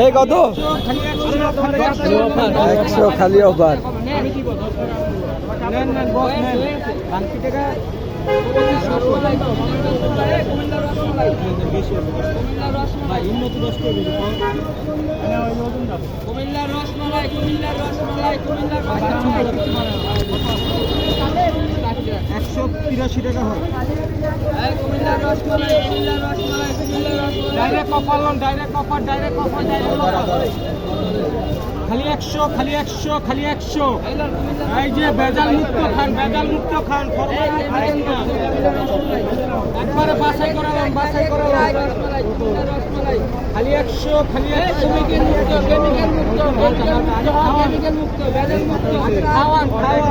এই কত? একশো খালি অফার। কুমিল্লার রসমালাই কুমিল্লার রসমালাই কুমিল্লার রসমালাই। একশো তিরাশি টাকা হয়। Direct loan direct direct direct খালি একশো খালি একশো খালি একশো। এই যে বেজাল মুক্ত খান বেজাল মুক্ত খান একবারে বাছাই করালাম বাছাই করালাম খালি একশো খালি মুক্ত। খাওয়ান খাওয়ান।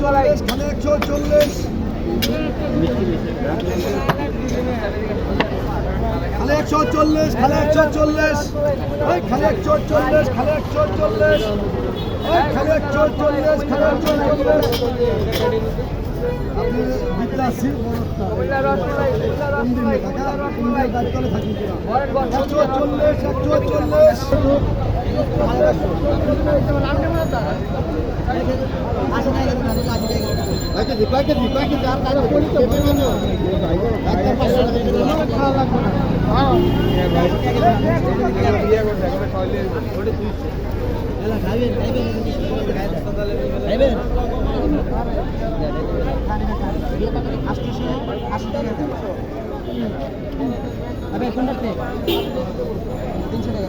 চল্লিশ খালি একশো চল্লিশ খালি একশো চল্লিশ খালি একশো চল্লিশ খালি একশো চল্লিশ ওই খালি একশো চল্লিশ খালি একশো চল্লিশ ওই খালি একশো চল্লিশ প্যাকেজি প্যাকেজি প্যাকেজি আর তার পরি তো ভালো না একটা পাঁচশো টাকা খাওয়া লাগবে না তিনশো টাকা